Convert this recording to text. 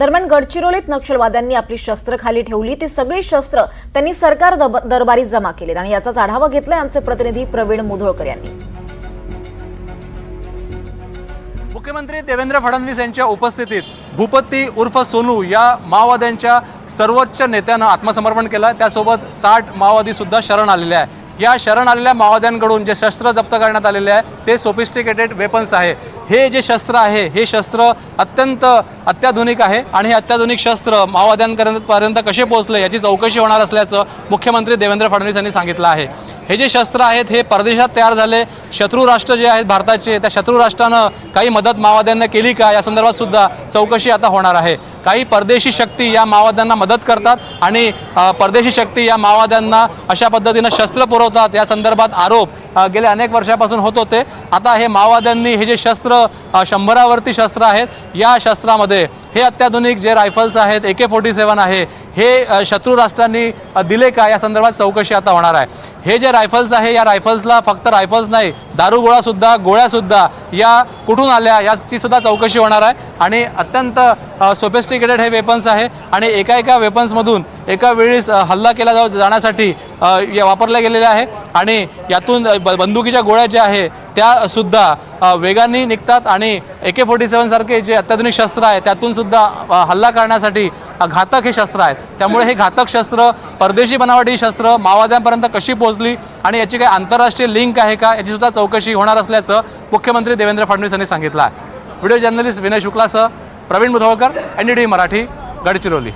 दरम्यान गडचिरोलीत नक्षलवाद्यांनी आपली शस्त्र खाली ठेवली. ती सगळी शस्त्र त्यांनी सरकार दब- दरबारी जमा केलीत आणि याचाच आढावा घेतलाय आमचे प्रतिनिधी प्रवीण मुधोळकर यांनी. मुख्यमंत्री देवेंद्र फडणवीस यांच्या उपस्थितीत भूपती उर्फ सोनू या माओवाद्यांच्या सर्वोच्च नेत्यानं आत्मसमर्पण केलं. त्यासोबत साठ माओवादी सुद्धा शरण आलेले आहे. या शरण आलेल्या माओवाद्यांकडून जे शस्त्र जप्त करण्यात आलेले आहे ते सोफिस्टिकेटेड वेपन्स आहे. हे जे शस्त्र आहे हे शस्त्र अत्यंत अत्याधुनिक आहे आणि हे अत्याधुनिक शस्त्र माओवाद्यांपर्यंत पर्यंत कसे पोहोचले याची चौकशी होणार असल्याचं मुख्यमंत्री देवेंद्र फडणवीस यांनी सांगितलं आहे. हे जे शस्त्र आहेत हे परदेशात तयार झाले. शत्रू राष्ट्र जे आहेत भारताचे त्या शत्रू राष्ट्रानं काही मदत माओवाद्यांना केली का? या संदर्भात सुद्धा चौकशी आता होणार आहे. काही परदेशी शक्ती या माओवाद्यांना मदत करतात आणि परदेशी शक्ती या माओवाद्यांना अशा पद्धतीनं शस्त्र पुरवतात या संदर्भात आरोप गेल्या अनेक वर्षापासून होत होते. आता हे माओवाद्यांनी हे जे शस्त्र शस्त्र शंभरावरती शस्त्र आहेत. या शस्त्रामध्ये हे अत्याधुनिक जे रायफल्स आहेत ए के फोर्टी सेवन आहे हे शत्रू राष्ट्रांनी दिले का? या संदर्भात चौकशी आता होणार आहे. हे जे रायफल्स आहे या रायफल्सला फक्त रायफल्स नाही दारुगोळासुद्धा गोळ्यासुद्धा या कुठून आल्या याची सुद्धा चौकशी होणार आहे. आणि अत्यंत सोफिस्टिकेटेड हे वेपन्स आहे. आणि एका एका वेपन्समधून एका वेळीस हल्ला केला जाऊ जाण्यासाठी या वापरल्या गेलेल्या आहे. आणि यातून ब- बंदुकीच्या गोळ्या ज्या आहे त्या सुद्धा वेगाने निघतात. आणि ए के फोर्टी सेवनसारखे जे अत्याधुनिक शस्त्र आहे त्यातून सुद्धा हल्ला करण्यासाठी घातक हे शस्त्र आहेत. त्यामुळे हे घातक शस्त्र परदेशी बनावटी शस्त्र माओवाद्यांपर्यंत कशी पोहोचली? आणि याची काही आंतरराष्ट्रीय लिंक आहे का? याची सुद्धा चौकशी होणार असल्याचं मुख्यमंत्री देवेंद्र फडणवीस पोलिसांनी सांगितलं आहे. व्हिडिओ जर्नलिस्ट विनय शुक्लासह प्रवीण मुधोळकर एन डी मराठी गडचिरोली.